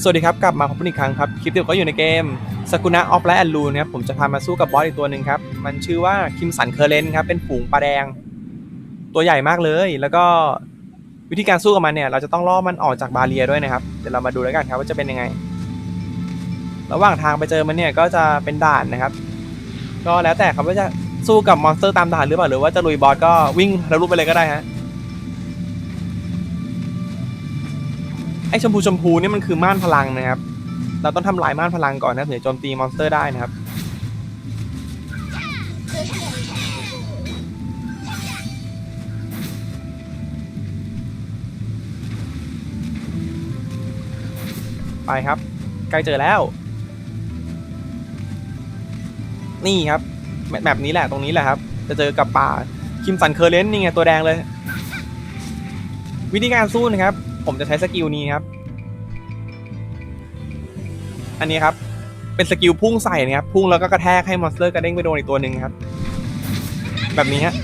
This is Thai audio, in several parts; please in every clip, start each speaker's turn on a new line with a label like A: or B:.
A: สวัสดีครับกลับมาพบกันอีกครั้งครับคลิปเดียวก็อยู่ในเกมสกุนะออฟและแอนลูนะครับผมจะพามาสู้กับบอสอีกตัวหนึ่งครับ มันชื่อว่าคิมสันเคอร์เลนครับเป็นฝูงปลาแดง ตัวใหญ่มากเลย แล้วก็วิธีการสู้กับมันเนี่ย เราจะต้องล่อมันออกจากบาเรียด้วยนะครับเดี๋ยวเรามาดูแล้วกันครับว่าจะเป็นยังไง ระหว่างทางไปเจอมันเนี่ยก็จะเป็นด่านนะครับ ก็แล้วแต่ครับว่าจะสู้กับมอนสเตอร์ตามด่านหรือเปล่าหรือว่าจะลุยบอสก็วิ่งทะลุไปเลยก็ได้ฮะ ไอชมพูชมพูนี่มันคือม่านพลังนะครับ เราต้องทำลายม่านพลังก่อนนะถึงจะโจมตีมอนสเตอร์ได้นะครับ ไปครับ ใกล้เจอแล้ว นี่ครับแมแบบนี้แหละตรงนี้แหละครับ จะเจอกับป่าคิมสันเคอร์เลนนี่ไงตัวแดงเลย วิธีการสู้นะครับ ผมจะใช้สกิลนี้ครับ อันนี้ครับ เป็นสกิลพุ่งใส่นะครับ พุ่งแล้วก็กระแทกให้มอนสเตอร์กระเด้งไปโดนอีกตัวหนึ่งครับ แบบนี้ฮะ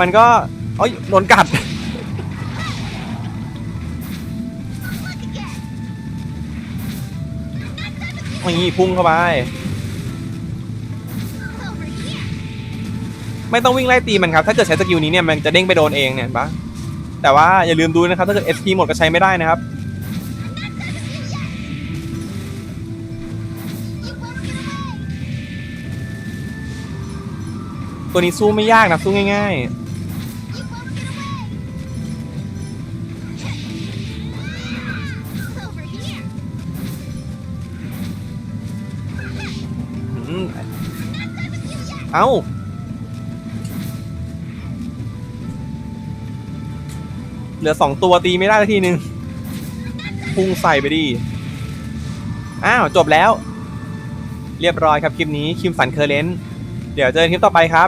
A: มันก็เอ้ยโดนกัด นี่พุ่งเข้าไป ไม่ต้องวิ่งไล่ตีมันครับ ถ้าเกิดใช้สกิลนี้เนี่ยมันจะเด้งไปโดนเองเนี่ยเห็นปะ แต่ว่าอย่าลืมดูนะครับ ถ้าเกิด SP หมดก็ใช้ไม่ได้นะครับ ตัวนี้สู้ไม่ยากนะสู้ง่าย ๆเอ้า เหลือสองตัวตีไม่ได้ทีนึงพุ่งใส่ไปดิ อ้าว จบแล้ว เรียบร้อยครับคลิปนี้คิมสันเคอร์เลนเดี๋ยวเจอกันคลิปต่อไปครับ